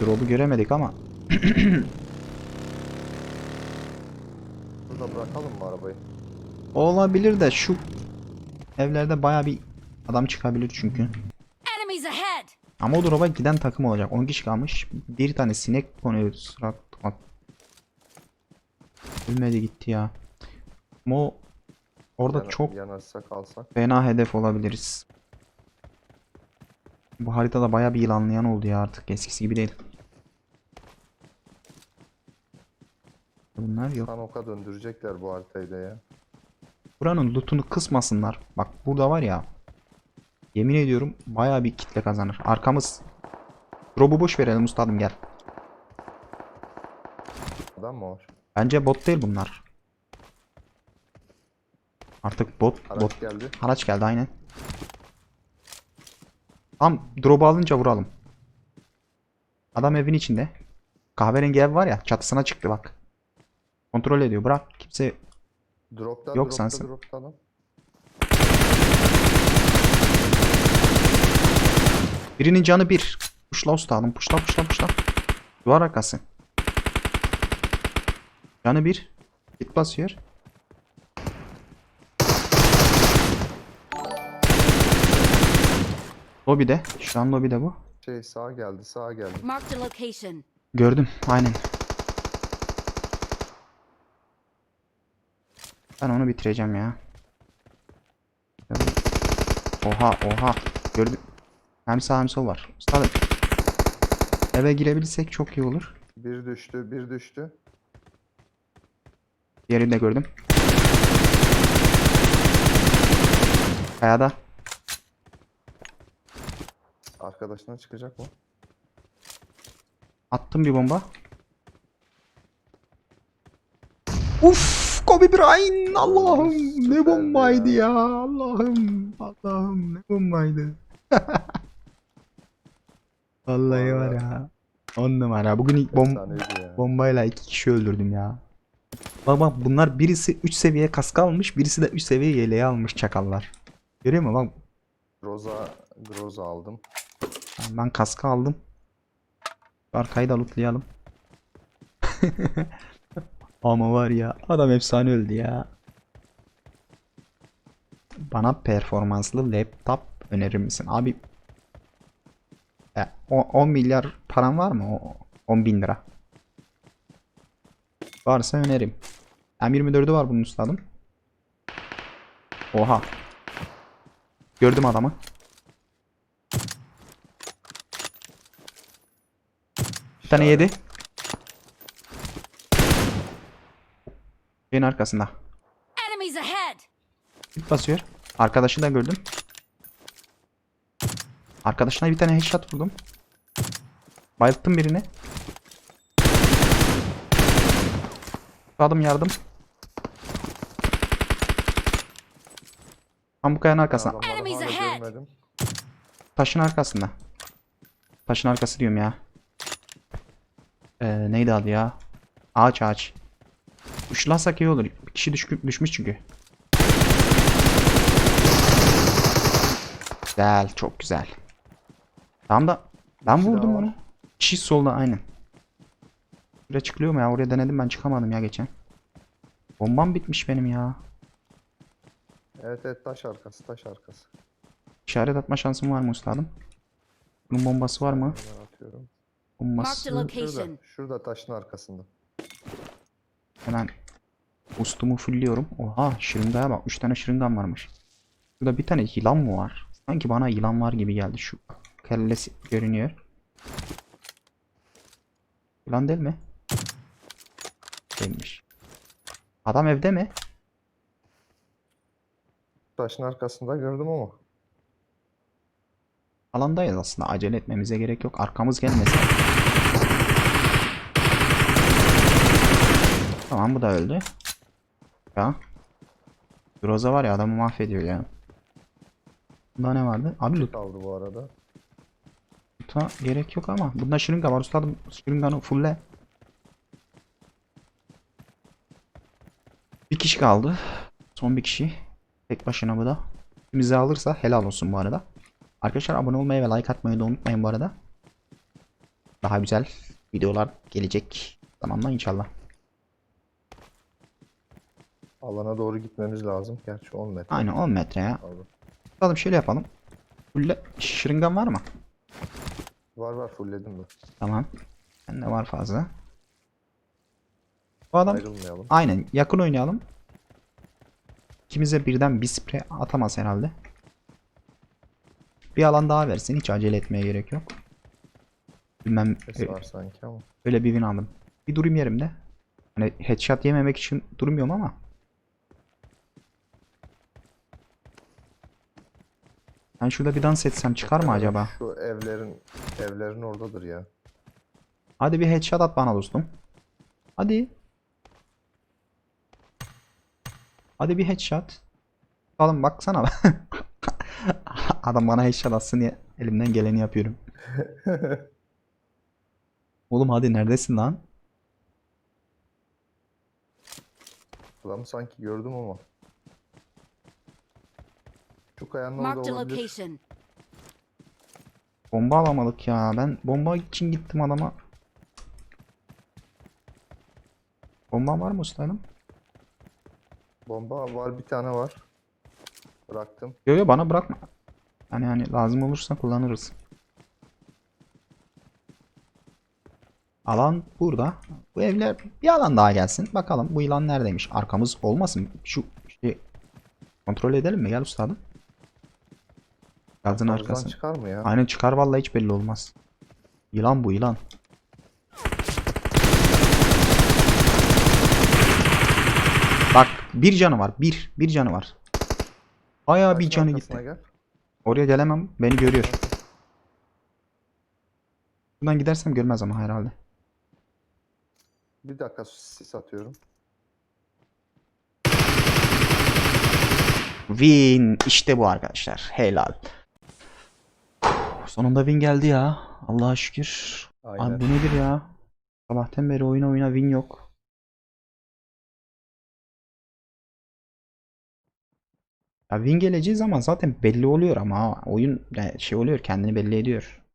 Drop'u göremedik ama. Burada bırakalım mı arabayı? Olabilir de şu evlerde baya bir adam çıkabilir çünkü. Enemies ahead! Ama o drop'a giden takım olacak. 10 kişi kalmış. Bir tane sinek konuyor. Sırat. Ölmedi gitti ya. Ama o orada Yana- çok Yanarsa kalsak. fena hedef olabiliriz. Bu haritada baya bir yılanlayan oldu ya artık. Eskisi gibi değil. Bunlar yok. Sanoka döndürecekler bu haritayı da ya. Buranın lootunu kısmasınlar. Bak burada var ya. Yemin ediyorum baya bir kitle kazanır. Arkamız. Drop'u boş verelim ustadım gel. Adam mı var? Bence bot değil bunlar. Artık bot Araç bot. geldi. Araç geldi aynen. Tam drop'u alınca vuralım. Adam evin içinde. Kahverengi ev var ya çatısına çıktı bak. Kontrol ediyor bırak. Kimse Dropta, Yok dropta, sensin. dropta adam. Birinin canı bir. Puşla ustadım. Puşla puşla puşla. Duvar arkası. Canı bir. Git basıyor. Lobide. Şu an lobide bu. Şey sağa geldi, sağa geldi. Marked a location. Gördüm. Aynen. Ben onu bitireceğim ya. Oha oha. Gördüm. Hem sağ hem sol var. Ustadım. Eve girebilirsek çok iyi olur. Bir düştü, bir düştü. Diğerini de gördüm. Kayada. Arkadaşına çıkacak mı? Attım bir bomba. Uf, Kobe Bryant Allah'ım ne bombaydı ya. Allah'ım Allah'ım ne bombaydı. Vallahi var ya. On numara. Bugün ilk bom bombayla iki kişi öldürdüm ya. Bak bak bunlar birisi 3 seviye kask almış, birisi de 3 seviye yeleği almış çakallar. Görüyor musun? Bak Groza, Groza aldım. Ben kaskı aldım. Arkayı da lootlayalım. Ama var ya adam efsane öldü ya. Bana performanslı laptop önerir misin? Abi e, o- 10 milyar paran var mı? O 10 bin lira. Varsa önerim. M24'ü var bunun üstadım. Oha. Gördüm adamı. Bir tane yedi. Şeyin arkasında. Basıyor. Arkadaşı da gördüm. Arkadaşına bir tane headshot vurdum. Bayılttım birini. Adım yardım. Tam bu kayanın arkasına. Taşın arkasında. Taşın arkası diyorum ya. Ee, neydi adı ya? Ağaç ağaç. Uçlarsak iyi olur. Bir kişi düşkü- düşmüş çünkü. Güzel, çok güzel. Tamam da ben kişi daha vurdum var. onu. Kişi solda aynen. Buraya çıkılıyor mu ya? Oraya denedim ben çıkamadım ya geçen. Bombam bitmiş benim ya. Evet evet taş arkası, taş arkası. İşaret atma şansım var mı ustadım? Bunun bombası var mı? Hemen atıyorum. Bombası. Marked a Şurada, location. şurada taşın arkasında. Hemen ustumu fullliyorum. Oha şırıngaya bak. 3 tane şırıngan varmış. Burada bir tane yılan mı var? Sanki bana yılan var gibi geldi. Şu kellesi görünüyor. Yılan değil mi? Değilmiş. Adam evde mi? Taşın arkasında gördüm ama. Alandayız aslında. Acele etmemize gerek yok. Arkamız gelmesin. Tamam bu da öldü. Ya. Groza var ya adamı mahvediyor ya. Bunda ne vardı? Abi loot Kaldı bu arada. loot'a gerek yok ama. Bunda şırınga var ustadım. Şırınganı fulle. Bir kişi kaldı. Son bir kişi. Tek başına bu da. Bizi alırsa helal olsun bu arada. Arkadaşlar abone olmayı ve like atmayı da unutmayın bu arada. daha güzel videolar gelecek zamanla inşallah. Alana doğru gitmemiz lazım. Gerçi 10 metre. Aynen 10 metre ya. kaldı. Bakalım şöyle yapalım. Fulle şırıngan var mı? Var var fullledim ben. Tamam. Bende var fazla. Bu adam Ayrılmayalım. aynen yakın oynayalım. İkimize birden bir sprey atamaz herhalde. Bir alan daha versin. Hiç acele etmeye gerek yok. Bilmem Ses ö- var sanki ama. öyle bir win aldım. Bir durayım yerimde. Hani headshot yememek için durmuyorum ama. Ben şurada bir dans etsem çıkar mı acaba? Şu evlerin evlerin oradadır ya. Hadi bir headshot at bana dostum. Hadi. Hadi bir headshot. Oğlum baksana. Adam bana headshot atsın diye elimden geleni yapıyorum. Oğlum hadi neredesin lan? Adamı sanki gördüm ama. Şu kayanın Marked orada a olabilir. location. Bomba alamadık ya. Ben bomba için gittim adama. Bomba var mı ustayım? Bomba var bir tane var. Bıraktım. Yo yo bana bırakma. Yani hani lazım olursa kullanırız. Alan burada. Bu evler bir alan daha gelsin. Bakalım bu yılan neredeymiş? Arkamız olmasın. Şu şey kontrol edelim mi? Gel ustadım. Arkamızdan arkası. çıkar mı ya? Aynen çıkar vallahi hiç belli olmaz. Yılan bu yılan. Bak bir canı var. Bir. Bir canı var. Bayağı bir canı gitti. Gel. Oraya gelemem. Beni görüyor. Buradan gidersem görmez ama herhalde. Bir dakika sis atıyorum. Win. işte bu arkadaşlar. Helal. Sonunda win geldi ya. Allah'a şükür. Aynen. Abi bu nedir ya? Sabahtan beri oyuna oyuna win yok. Ya win geleceği zaman zaten belli oluyor ama oyun yani şey oluyor kendini belli ediyor.